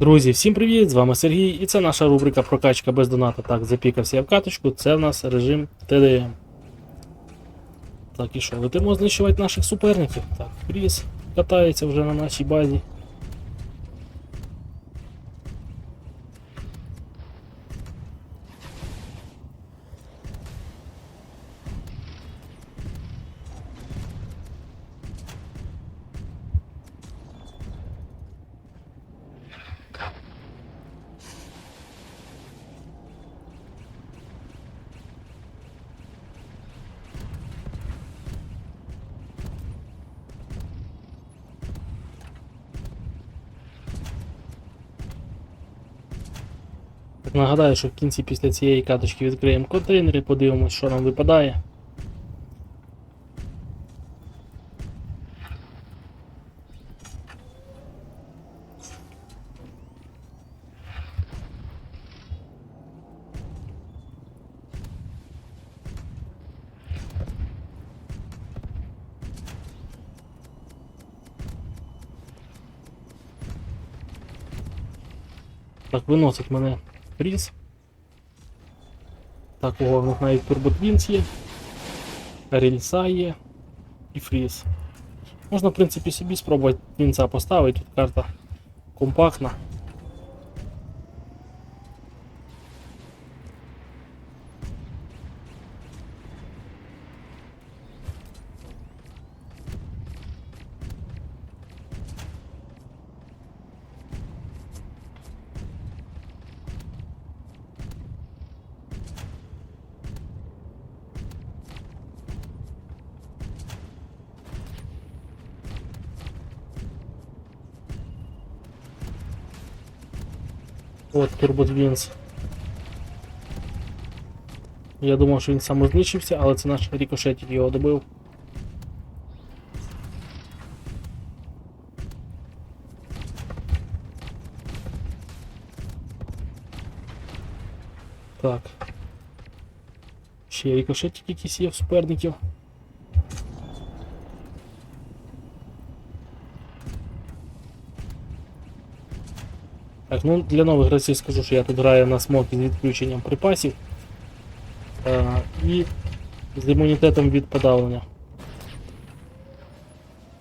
Друзі, всім привіт! З вами Сергій, і це наша рубрика Прокачка без доната. Так, запікався я в каточку, це в нас режим ТДМ. Так, і що, летимо знищувати наших суперників. Так, Кріс катається вже на нашій базі. Нагадаю, що в кінці після цієї каточки відкриємо контейнери, подивимось, що нам випадає. Так, виносить мене фріз. Так, у них навіть турботвінс є. Рельса є і фріз. Можна, в принципі, собі спробувати твінца поставити, тут карта компактна. От турботвінс. Я думав, що він самознищився, але це наш рікошетик його добив. Так. Ще рікошетик якийсь є в суперників. Так, ну для нових гравців скажу, що я тут граю на смокі з відключенням припасів е, і з імунітетом від подавлення.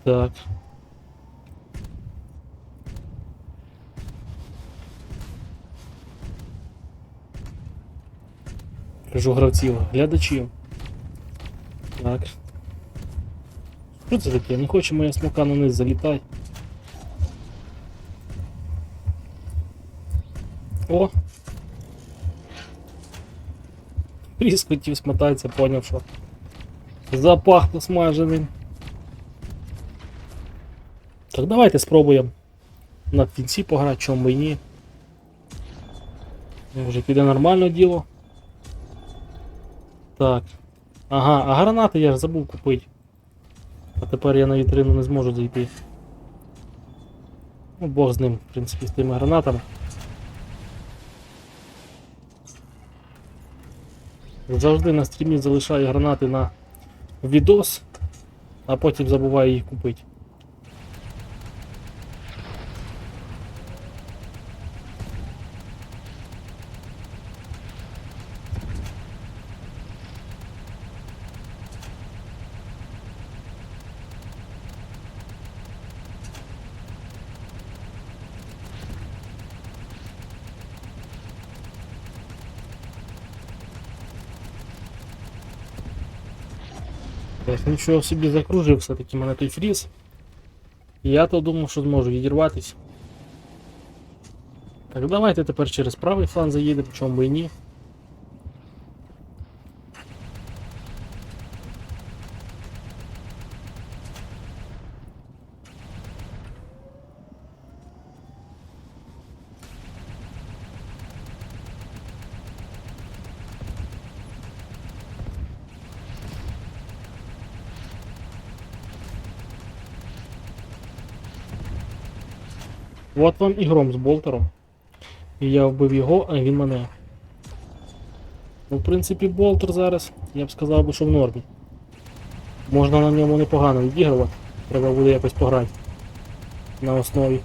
Так. Кажу гравців, глядачів. Так. Що це таке? Не хоче моя смока на низ залітати. О! Пріс хотів смотатися, поняв, що запахло смаженим. Так давайте спробуємо на кінці пограти, чому би ні. Може піде нормально діло. Так. Ага, а гранати я ж забув купити. А тепер я на вітрину не зможу зайти. Ну, Бог з ним, в принципі, з тими гранатами. Завжди на стрімі залишаю гранати на відос, а потім забуваю їх купити. Так, нічого собі закружив все-таки мене той фріз. Я то думав, що зможу відірватися. Так, давайте тепер через правий фланг заїдемо, чому би і ні. От вам і гром з болтером. І я вбив його, а він мене. Ну, в принципі, болтер зараз, я б сказав би, що в нормі. Можна на ньому непогано відігрувати, треба буде якось пограти на основі.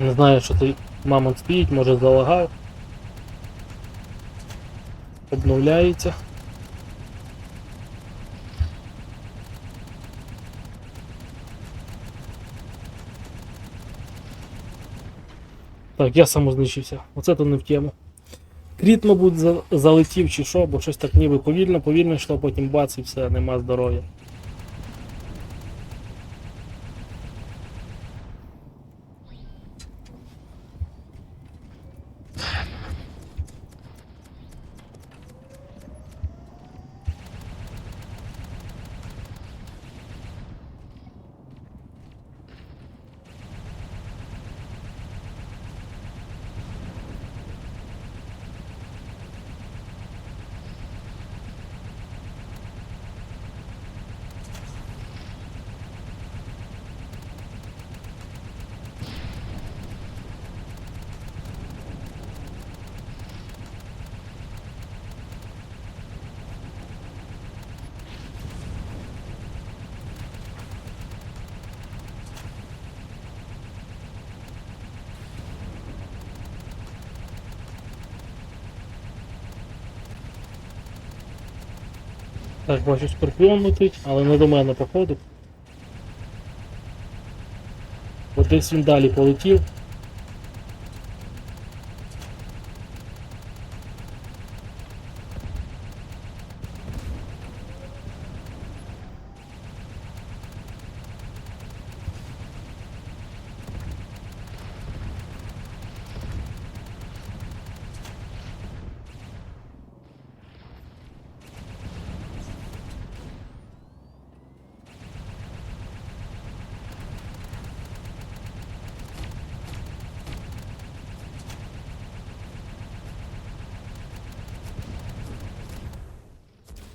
Не знаю, що цей мамонт стоїть, може залагав. Обновляється. Так, я самознищився. Оце то не в тему. Кріт, мабуть, залетів чи що, бо щось так ніби повільно, повільно йшло, потім бац і все, нема здоров'я. Так, бачу, скорпіон летить, але не до мене походу. От десь він далі полетів.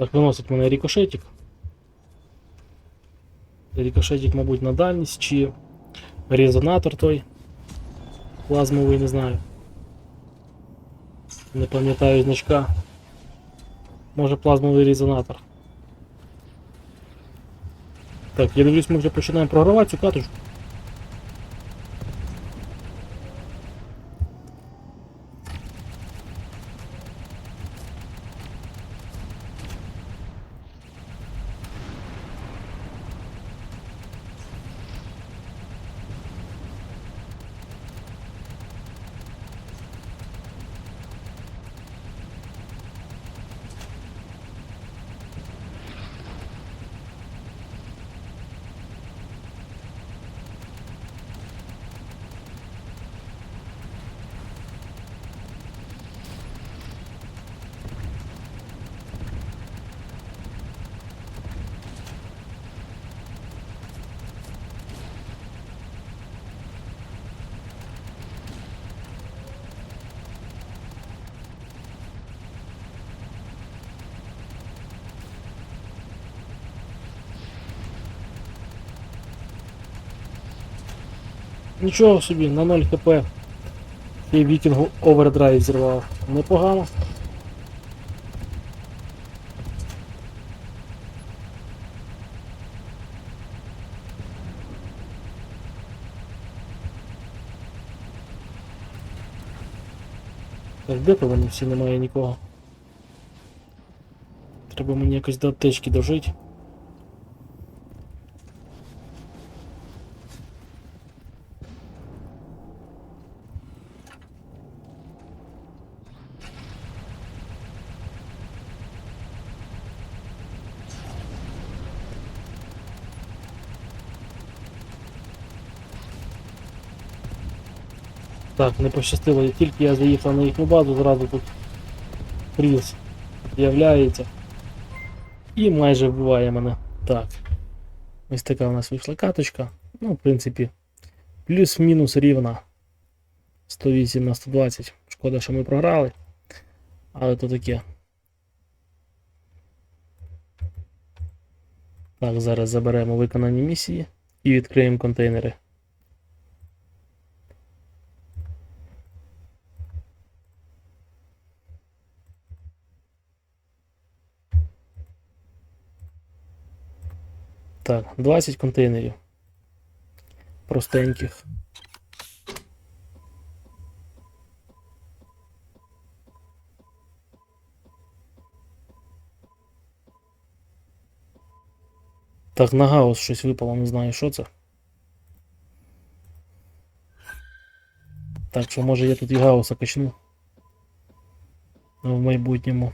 Так, виносить мене рікошетик. Рікошетик, мабуть, на дальність, чи резонатор той. Плазмовий, не знаю. Не пам'ятаю значка. Може плазмовий резонатор. Так, я дивлюсь, ми вже починаємо програвати цю каточку. Нічого собі, на 0 хп. І вікінгу овердрайв зірвав. Непогано. Так, де то вони всі немає нікого. Треба мені якось до аптечки дожити. Так, не пощастило, як тільки я заїхав на їхню базу, зразу тут Пріс з'являється. І майже вбиває мене. Так. Ось така у нас вийшла каточка. Ну, в принципі, плюс-мінус рівна. 108 на 120. Шкода, що ми програли. Але то таке. Так, зараз заберемо виконані місії і відкриємо контейнери. Так, 20 контейнерів. Простеньких. Так, на гаус щось випало, не знаю, що це. Так що може я тут і гауса качну в майбутньому.